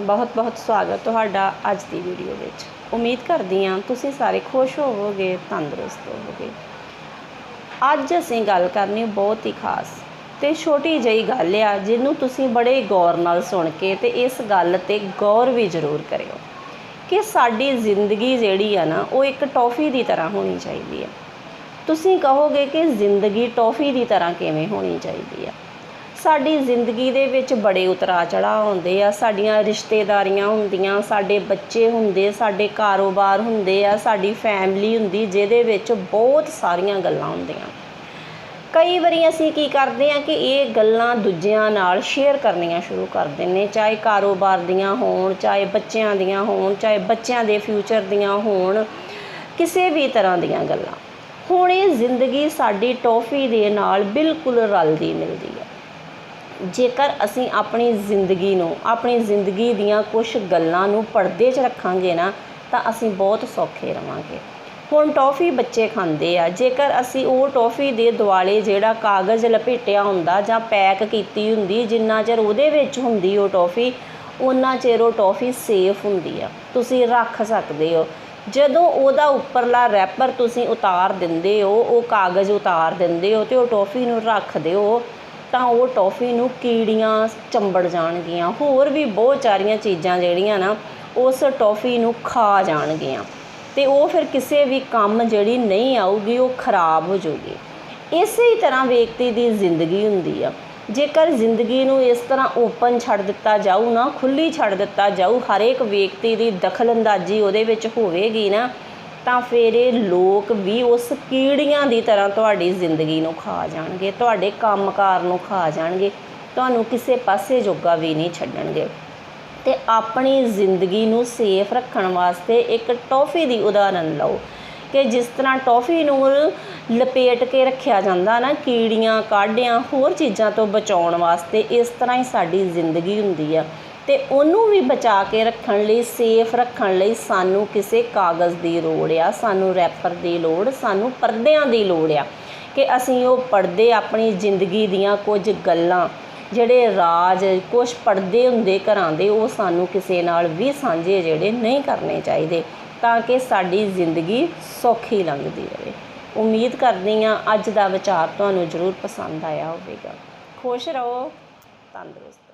ਬਹੁਤ-ਬਹੁਤ ਸਵਾਗਤ ਤੁਹਾਡਾ ਅੱਜ ਦੀ ਵੀਡੀਓ ਵਿੱਚ। ਉਮੀਦ ਕਰਦੀ ਹਾਂ ਤੁਸੀਂ ਸਾਰੇ ਖੁਸ਼ ਹੋਵੋਗੇ, ਤੰਦਰੁਸਤ ਹੋਵੋਗੇ। ਅੱਜ ਅਸੀਂ ਗੱਲ ਕਰਨੀ ਬਹੁਤ ਹੀ ਖਾਸ ਤੇ ਛੋਟੀ ਜਿਹੀ ਗੱਲ ਆ, ਜਿਹਨੂੰ ਤੁਸੀਂ ਬੜੇ ਗੌਰ ਨਾਲ ਸੁਣ ਕੇ ਤੇ ਇਸ ਗੱਲ ਤੇ ਗੌਰ ਵੀ ਜ਼ਰੂਰ ਕਰਿਓ ਕਿ ਸਾਡੀ ਜ਼ਿੰਦਗੀ ਜਿਹੜੀ ਆ ਨਾ, ਉਹ ਇੱਕ ਟੌਫੀ ਦੀ ਤਰ੍ਹਾਂ ਹੋਣੀ ਚਾਹੀਦੀ ਹੈ ਤੁਸੀਂ ਕਹੋਗੇ ਕਿ ਜ਼ਿੰਦਗੀ ਟੌਫੀ ਦੀ ਤਰ੍ਹਾਂ ਕਿਵੇਂ ਹੋਣੀ ਚਾਹੀਦੀ ਆ? ਸਾਡੀ ਜ਼ਿੰਦਗੀ ਦੇ ਵਿੱਚ ਬੜੇ ਉਤਰਾ ਚੜਾਅ ਹੁੰਦੇ ਆ, ਸਾਡੀਆਂ ਰਿਸ਼ਤੇਦਾਰੀਆਂ ਹੁੰਦੀਆਂ, ਸਾਡੇ ਬੱਚੇ ਹੁੰਦੇ, ਸਾਡੇ ਕਾਰੋਬਾਰ ਹੁੰਦੇ ਆ, ਸਾਡੀ ਫੈਮਿਲੀ ਹੁੰਦੀ, ਜਿਹਦੇ ਵਿੱਚ ਬਹੁਤ ਸਾਰੀਆਂ ਗੱਲਾਂ ਹੁੰਦੀਆਂ। ਕਈ ਵਾਰੀ ਅਸੀਂ ਕੀ ਕਰਦੇ ਆ ਕਿ ਇਹ ਗੱਲਾਂ ਦੂਜਿਆਂ ਨਾਲ ਸ਼ੇਅਰ ਕਰਨੀਆਂ ਸ਼ੁਰੂ ਕਰ ਦਿੰਨੇ ਚਾਹੇ ਕਾਰੋਬਾਰ ਦੀਆਂ ਹੋਣ, ਚਾਹੇ ਬੱਚਿਆਂ ਦੀਆਂ ਹੋਣ, ਚਾਹੇ ਬੱਚਿਆਂ ਦੇ ਫਿਊਚਰ ਦੀਆਂ ਹੋਣ, ਕਿਸੇ ਵੀ ਤਰ੍ਹਾਂ ਦੀਆਂ ਗੱਲਾਂ। ਹੁਣ ਇਹ ਜ਼ਿੰਦਗੀ ਸਾਡੀ ਟੌਫੀ ਦੇ ਨਾਲ ਬਿਲਕੁਲ ਰਲਦੀ ਮਿਲਦੀ ਹੈ ਜੇਕਰ ਅਸੀਂ ਆਪਣੀ ਜ਼ਿੰਦਗੀ ਨੂੰ, ਆਪਣੀ ਜ਼ਿੰਦਗੀ ਦੀਆਂ ਕੁਝ ਗੱਲਾਂ ਨੂੰ ਪਰਦੇ 'ਚ ਰੱਖਾਂਗੇ ਨਾ, ਤਾਂ ਅਸੀਂ ਬਹੁਤ ਸੌਖੇ ਰਵਾਂਗੇ। ਹੁਣ ਟੌਫੀ ਬੱਚੇ ਖਾਂਦੇ ਆ, ਜੇਕਰ ਅਸੀਂ ਉਹ ਟੌਫੀ ਦੇ ਦੁਆਲੇ ਜਿਹੜਾ ਕਾਗਜ਼ ਲਪੇਟਿਆ ਹੁੰਦਾ ਜਾਂ ਪੈਕ ਕੀਤੀ ਹੁੰਦੀ, ਜਿੰਨਾ ਚਿਰ ਉਹਦੇ ਵਿੱਚ ਹੁੰਦੀ ਉਹ ਟੌਫੀ ਉਹਨਾਂ ਚਿਰ ਉਹ ਟੌਫੀ ਸੇਫ ਹੁੰਦੀ ਆ। ਤੁਸੀਂ ਰੱਖ ਸਕਦੇ ਹੋ। ਜਦੋਂ ਉਹਦਾ ਉੱਪਰਲਾ ਰੈਪਰ ਤੁਸੀਂ ਉਤਾਰ ਦਿੰਦੇ ਹੋ, ਉਹ ਕਾਗਜ਼ ਉਤਾਰ ਦਿੰਦੇ ਹੋ ਤੇ ਉਹ ਟੌਫੀ ਨੂੰ ਰੱਖ ਦਿਓ ਤਾਂ ਉਹ ਟੌਫੀ ਨੂੰ ਕੀੜੀਆਂ ਚੰਬੜ ਜਾਣਗੀਆਂ। ਹੋਰ ਵੀ ਬਹੁਤ ਸਾਰੀਆਂ ਚੀਜ਼ਾਂ ਜਿਹੜੀਆਂ ਨਾ, ਉਸ ਟੌਫੀ ਨੂੰ ਖਾ ਜਾਣਗੀਆਂ। ਤੇ ਉਹ ਫਿਰ ਕਿਸੇ ਵੀ ਕੰਮ ਜਿਹੜੀ ਨਹੀਂ ਆਊਗੀ, ਉਹ ਖਰਾਬ ਹੋ ਜਾਊਗੀ। ਇਸੇ ਤਰ੍ਹਾਂ ਵਿਅਕਤੀ ਦੀ ਜ਼ਿੰਦਗੀ ਹੁੰਦੀ ਆ। ਜੇਕਰ ਜ਼ਿੰਦਗੀ ਨੂੰ ਇਸ ਤਰ੍ਹਾਂ ਓਪਨ ਛੱਡ ਦਿੱਤਾ ਜਾਊ ਨਾ ਖੁੱਲੀ ਛੱਡ ਦਿੱਤਾ ਜਾਊ, ਹਰੇਕ ਵਿਅਕਤੀ ਦੀ ਦਖਲਅੰਦਾਜ਼ੀ ਉਹਦੇ ਵਿੱਚ ਹੋਵੇਗੀ ਨਾ ਤਾਂ ਫਿਰ ਇਹ ਲੋਕ ਵੀ ਉਸ ਕੀੜੀਆਂ ਦੀ ਤਰ੍ਹਾਂ ਤੁਹਾਡੀ ਜ਼ਿੰਦਗੀ ਨੂੰ ਖਾ ਜਾਣਗੇ, ਤੁਹਾਡੇ ਕੰਮਕਾਰ ਨੂੰ ਖਾ ਜਾਣਗੇ, ਤੁਹਾਨੂੰ ਕਿਸੇ ਪਾਸੇ ਜੋਗਾ ਵੀ ਨਹੀਂ ਛੱਡਣਗੇ। ਤੇ ਆਪਣੀ ਜ਼ਿੰਦਗੀ ਨੂੰ ਸੇਫ ਰੱਖਣ ਵਾਸਤੇ ਇੱਕ ਟੌਫੀ ਦੀ ਉਦਾਹਰਨ ਲਓ ਕਿ ਜਿਸ ਤਰ੍ਹਾਂ ਟੌਫੀ ਨੂੰ ਲਪੇਟ ਕੇ ਰੱਖਿਆ ਜਾਂਦਾ ਨਾ, ਕੀੜੀਆਂ, ਕਾਢਿਆਂ, ਹੋਰ ਚੀਜ਼ਾਂ ਤੋਂ ਬਚਾਉਣ ਵਾਸਤੇ ਇਸ ਤਰ੍ਹਾਂ ਹੀ ਸਾਡੀ ਜ਼ਿੰਦਗੀ ਹੁੰਦੀ ਆ। ਅਤੇ ਉਹਨੂੰ ਵੀ ਬਚਾ ਕੇ ਰੱਖਣ ਲਈ ਸੇਫ ਰੱਖਣ ਲਈ ਸਾਨੂੰ ਕਿਸੇ ਕਾਗਜ਼ ਦੀ ਲੋੜ ਆ, ਸਾਨੂੰ ਰੈਪਰ ਦੀ ਲੋੜ, ਸਾਨੂੰ ਪਰਦਿਆਂ ਦੀ ਲੋੜ ਆ ਕਿ ਅਸੀਂ ਉਹ ਪਰਦੇ ਆਪਣੀ ਜ਼ਿੰਦਗੀ ਦੀਆਂ ਕੁਝ ਗੱਲਾਂ, ਜਿਹੜੇ ਰਾਜ ਕੁਝ ਪਰਦੇ ਹੁੰਦੇ ਘਰਾਂ ਦੇ, ਉਹ ਸਾਨੂੰ ਕਿਸੇ ਨਾਲ ਵੀ ਸਾਂਝੇ ਜਿਹੜੇ ਨਹੀਂ ਕਰਨੇ ਚਾਹੀਦੇ ਤਾਂ ਕਿ ਸਾਡੀ ਜ਼ਿੰਦਗੀ ਸੌਖੀ ਲੰਘਦੀ ਰਹੇ। ਉਮੀਦ ਕਰਦੀ ਹਾਂ ਅੱਜ ਦਾ ਵਿਚਾਰ ਤੁਹਾਨੂੰ ਜ਼ਰੂਰ ਪਸੰਦ ਆਇਆ ਹੋਵੇਗਾ। ਖੁਸ਼ ਰਹੋ, ਤੰਦਰੁਸਤ